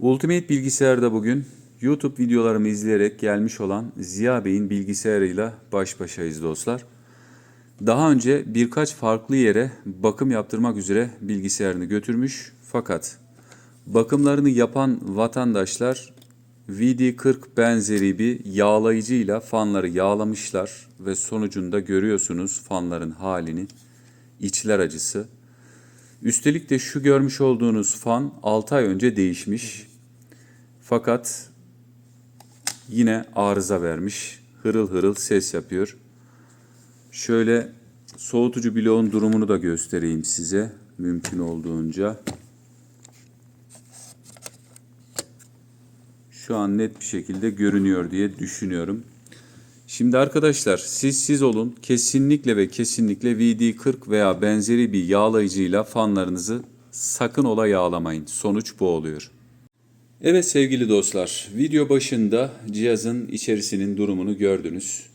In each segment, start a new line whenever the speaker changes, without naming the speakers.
Ultimate Bilgisayar'da bugün YouTube videolarımı izleyerek gelmiş olan Ziya Bey'in bilgisayarıyla baş başayız dostlar. Daha önce birkaç farklı yere bakım yaptırmak üzere bilgisayarını götürmüş fakat bakımlarını yapan vatandaşlar VD40 benzeri bir yağlayıcıyla fanları yağlamışlar ve sonucunda görüyorsunuz fanların halini. içler acısı. Üstelik de şu görmüş olduğunuz fan 6 ay önce değişmiş. Fakat yine arıza vermiş. Hırıl hırıl ses yapıyor. Şöyle soğutucu bloğun durumunu da göstereyim size mümkün olduğunca. Şu an net bir şekilde görünüyor diye düşünüyorum. Şimdi arkadaşlar siz siz olun kesinlikle ve kesinlikle VD40 veya benzeri bir yağlayıcıyla fanlarınızı sakın ola yağlamayın. Sonuç bu oluyor. Evet sevgili dostlar, video başında cihazın içerisinin durumunu gördünüz.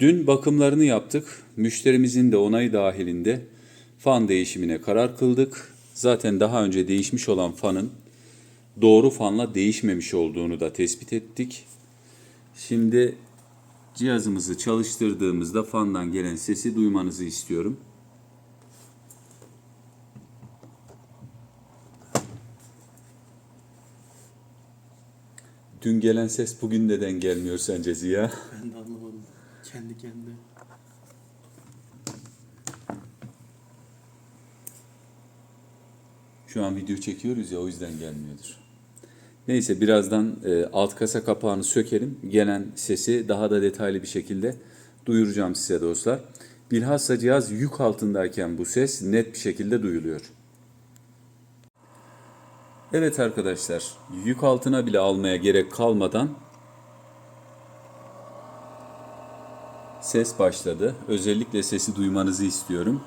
Dün bakımlarını yaptık. Müşterimizin de onayı dahilinde fan değişimine karar kıldık. Zaten daha önce değişmiş olan fanın doğru fanla değişmemiş olduğunu da tespit ettik. Şimdi cihazımızı çalıştırdığımızda fandan gelen sesi duymanızı istiyorum. Dün gelen ses bugün neden gelmiyor sence Ziya?
Ben de anlamadım. Kendi kendine.
Şu an video çekiyoruz ya o yüzden gelmiyordur. Neyse birazdan e, alt kasa kapağını sökelim. Gelen sesi daha da detaylı bir şekilde duyuracağım size dostlar. Bilhassa cihaz yük altındayken bu ses net bir şekilde duyuluyor. Evet arkadaşlar, yük altına bile almaya gerek kalmadan ses başladı. Özellikle sesi duymanızı istiyorum.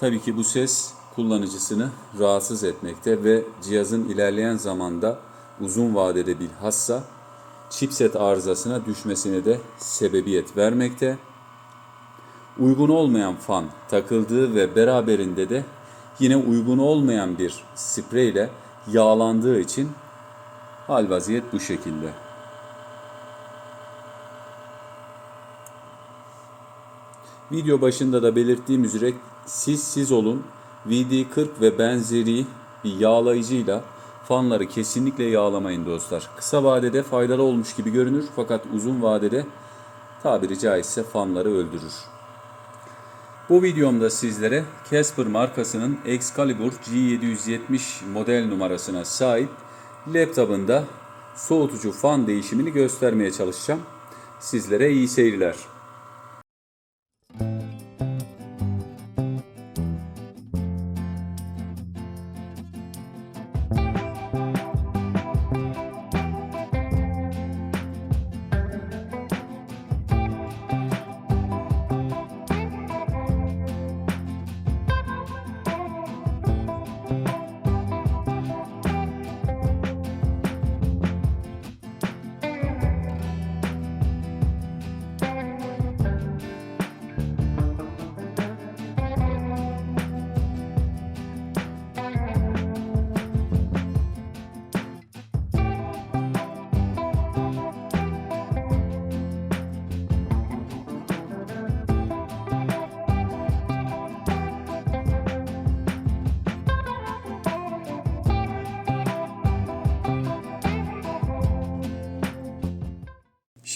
Tabii ki bu ses kullanıcısını rahatsız etmekte ve cihazın ilerleyen zamanda uzun vadede bilhassa chipset arızasına düşmesine de sebebiyet vermekte. Uygun olmayan fan takıldığı ve beraberinde de yine uygun olmayan bir spreyle yağlandığı için hal vaziyet bu şekilde. Video başında da belirttiğim üzere siz siz olun. VD40 ve benzeri bir yağlayıcıyla fanları kesinlikle yağlamayın dostlar. Kısa vadede faydalı olmuş gibi görünür fakat uzun vadede tabiri caizse fanları öldürür. Bu videomda sizlere Casper markasının Excalibur G770 model numarasına sahip laptopunda soğutucu fan değişimini göstermeye çalışacağım. Sizlere iyi seyirler.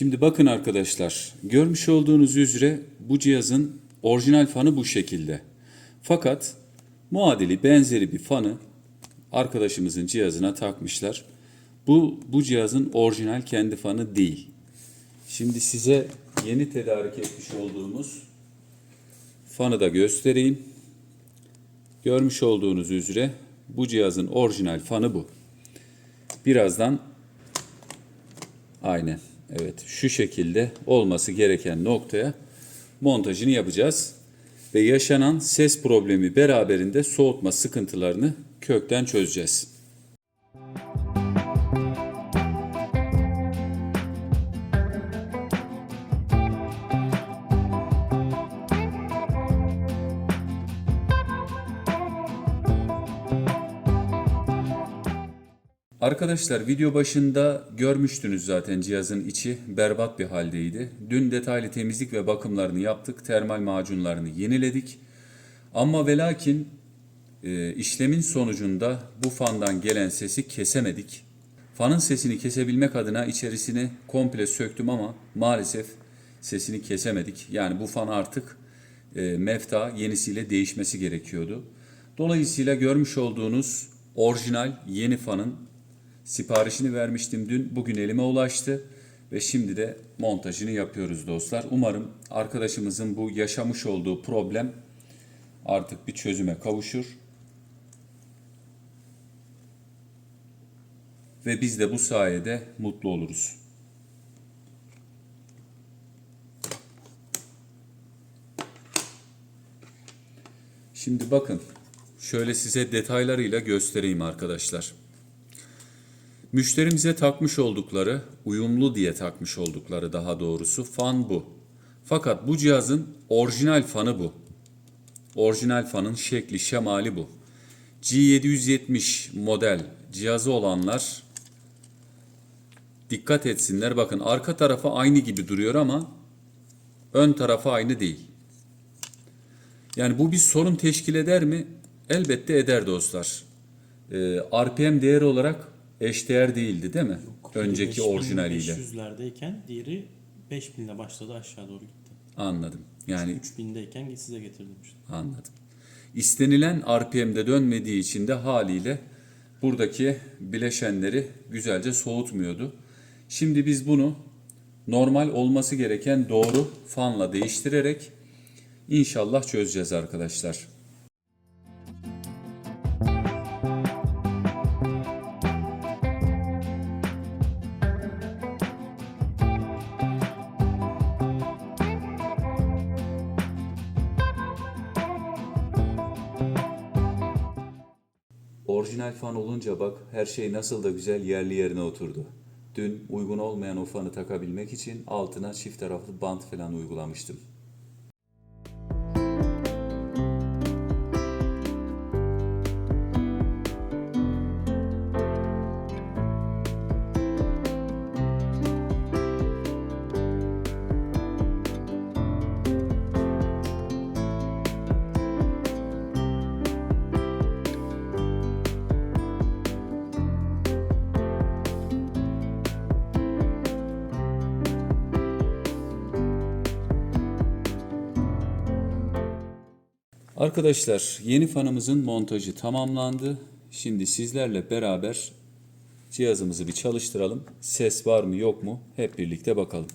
Şimdi bakın arkadaşlar, görmüş olduğunuz üzere bu cihazın orijinal fanı bu şekilde. Fakat muadili benzeri bir fanı arkadaşımızın cihazına takmışlar. Bu bu cihazın orijinal kendi fanı değil. Şimdi size yeni tedarik etmiş olduğumuz fanı da göstereyim. Görmüş olduğunuz üzere bu cihazın orijinal fanı bu. Birazdan aynen Evet şu şekilde olması gereken noktaya montajını yapacağız. Ve yaşanan ses problemi beraberinde soğutma sıkıntılarını kökten çözeceğiz. Arkadaşlar video başında görmüştünüz zaten cihazın içi berbat bir haldeydi. Dün detaylı temizlik ve bakımlarını yaptık. Termal macunlarını yeniledik. Ama ve lakin e, işlemin sonucunda bu fandan gelen sesi kesemedik. Fanın sesini kesebilmek adına içerisini komple söktüm ama maalesef sesini kesemedik. Yani bu fan artık e, mefta yenisiyle değişmesi gerekiyordu. Dolayısıyla görmüş olduğunuz orijinal yeni fanın siparişini vermiştim dün. Bugün elime ulaştı ve şimdi de montajını yapıyoruz dostlar. Umarım arkadaşımızın bu yaşamış olduğu problem artık bir çözüme kavuşur. Ve biz de bu sayede mutlu oluruz. Şimdi bakın şöyle size detaylarıyla göstereyim arkadaşlar. Müşterimize takmış oldukları, uyumlu diye takmış oldukları daha doğrusu fan bu. Fakat bu cihazın orijinal fanı bu. Orijinal fanın şekli, şemali bu. G770 model cihazı olanlar dikkat etsinler. Bakın arka tarafı aynı gibi duruyor ama ön tarafı aynı değil. Yani bu bir sorun teşkil eder mi? Elbette eder dostlar. Ee, RPM değeri olarak eşdeğer değildi değil mi? Önceki orijinaliyle.
500'lerdeyken diğeri 5000 ile başladı aşağı doğru gitti.
Anladım. Yani
3000'deyken size getirdim işte.
Anladım. İstenilen RPM'de dönmediği için de haliyle buradaki bileşenleri güzelce soğutmuyordu. Şimdi biz bunu normal olması gereken doğru fanla değiştirerek inşallah çözeceğiz arkadaşlar. Orijinal fan olunca bak her şey nasıl da güzel yerli yerine oturdu. Dün uygun olmayan o fanı takabilmek için altına çift taraflı bant falan uygulamıştım. Arkadaşlar yeni fanımızın montajı tamamlandı. Şimdi sizlerle beraber cihazımızı bir çalıştıralım. Ses var mı yok mu hep birlikte bakalım.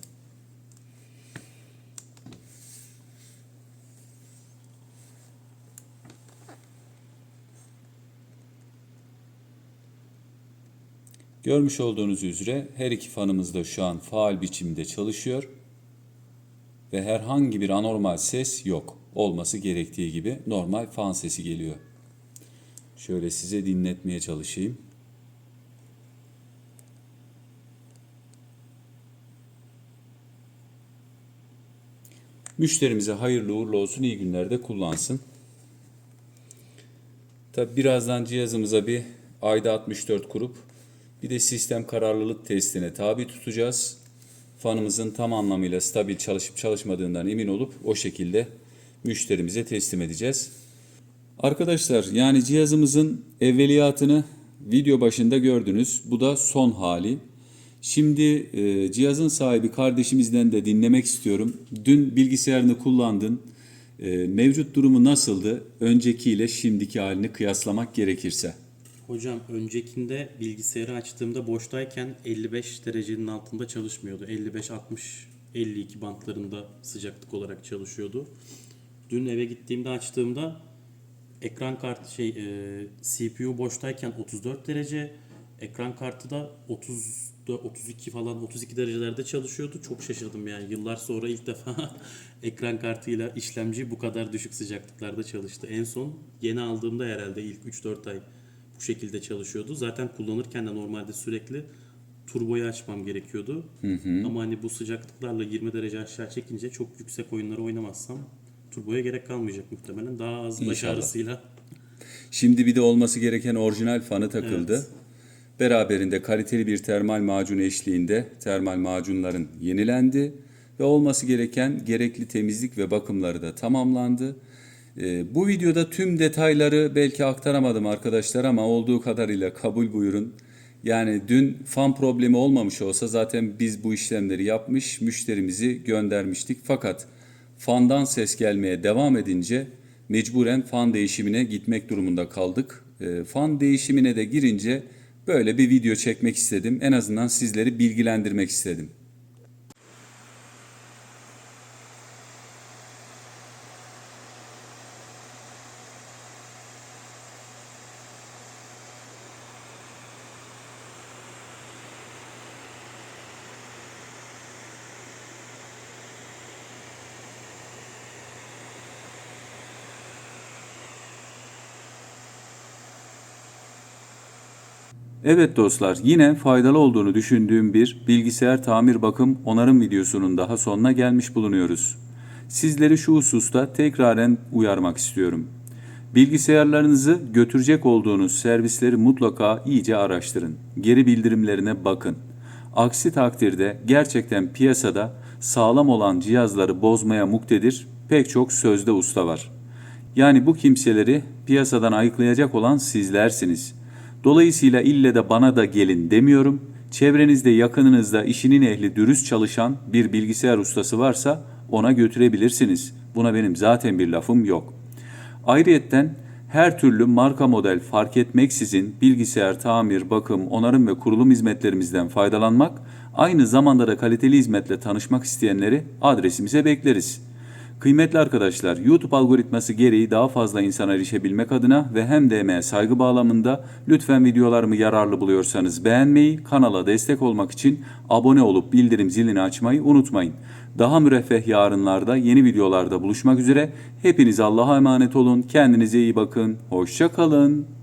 Görmüş olduğunuz üzere her iki fanımız da şu an faal biçimde çalışıyor ve herhangi bir anormal ses yok. Olması gerektiği gibi normal fan sesi geliyor. Şöyle size dinletmeye çalışayım. Müşterimize hayırlı uğurlu olsun, iyi günlerde kullansın. Tabi birazdan cihazımıza bir ayda 64 kurup bir de sistem kararlılık testine tabi tutacağız. Fanımızın tam anlamıyla stabil çalışıp çalışmadığından emin olup o şekilde müşterimize teslim edeceğiz. Arkadaşlar yani cihazımızın evveliyatını video başında gördünüz. Bu da son hali. Şimdi e, cihazın sahibi kardeşimizden de dinlemek istiyorum. Dün bilgisayarını kullandın. E, mevcut durumu nasıldı? Öncekiyle şimdiki halini kıyaslamak gerekirse.
Hocam öncekinde bilgisayarı açtığımda boştayken 55 derecenin altında çalışmıyordu. 55 60 52 bantlarında sıcaklık olarak çalışıyordu. Dün eve gittiğimde açtığımda ekran kartı şey e, CPU boştayken 34 derece, ekran kartı da 30 32 falan 32 derecelerde çalışıyordu. Çok şaşırdım yani. Yıllar sonra ilk defa ekran kartıyla işlemci bu kadar düşük sıcaklıklarda çalıştı. En son yeni aldığımda herhalde ilk 3-4 ay bu şekilde çalışıyordu. Zaten kullanırken de normalde sürekli turboyu açmam gerekiyordu. Ama hani bu sıcaklıklarla 20 derece aşağı çekince çok yüksek oyunları oynamazsam turboya gerek kalmayacak muhtemelen. Daha az
İnşallah.
ağrısıyla
Şimdi bir de olması gereken orijinal fanı takıldı. Beraberinde kaliteli bir termal macun eşliğinde termal macunların yenilendi ve olması gereken gerekli temizlik ve bakımları da tamamlandı. Ee, bu videoda tüm detayları belki aktaramadım arkadaşlar ama olduğu kadarıyla kabul buyurun. Yani dün fan problemi olmamış olsa zaten biz bu işlemleri yapmış, müşterimizi göndermiştik. Fakat fandan ses gelmeye devam edince mecburen fan değişimine gitmek durumunda kaldık. Ee, fan değişimine de girince böyle bir video çekmek istedim. En azından sizleri bilgilendirmek istedim. Evet dostlar, yine faydalı olduğunu düşündüğüm bir bilgisayar tamir bakım onarım videosunun daha sonuna gelmiş bulunuyoruz. Sizleri şu hususta tekraren uyarmak istiyorum. Bilgisayarlarınızı götürecek olduğunuz servisleri mutlaka iyice araştırın. Geri bildirimlerine bakın. Aksi takdirde gerçekten piyasada sağlam olan cihazları bozmaya muktedir pek çok sözde usta var. Yani bu kimseleri piyasadan ayıklayacak olan sizlersiniz. Dolayısıyla ille de bana da gelin demiyorum. Çevrenizde yakınınızda işinin ehli dürüst çalışan bir bilgisayar ustası varsa ona götürebilirsiniz. Buna benim zaten bir lafım yok. Ayrıyetten her türlü marka model fark etmeksizin bilgisayar tamir, bakım, onarım ve kurulum hizmetlerimizden faydalanmak, aynı zamanda da kaliteli hizmetle tanışmak isteyenleri adresimize bekleriz. Kıymetli arkadaşlar, YouTube algoritması gereği daha fazla insana erişebilmek adına ve hem de emeğe saygı bağlamında lütfen videolarımı yararlı buluyorsanız beğenmeyi, kanala destek olmak için abone olup bildirim zilini açmayı unutmayın. Daha müreffeh yarınlarda yeni videolarda buluşmak üzere. Hepiniz Allah'a emanet olun. Kendinize iyi bakın. Hoşça kalın.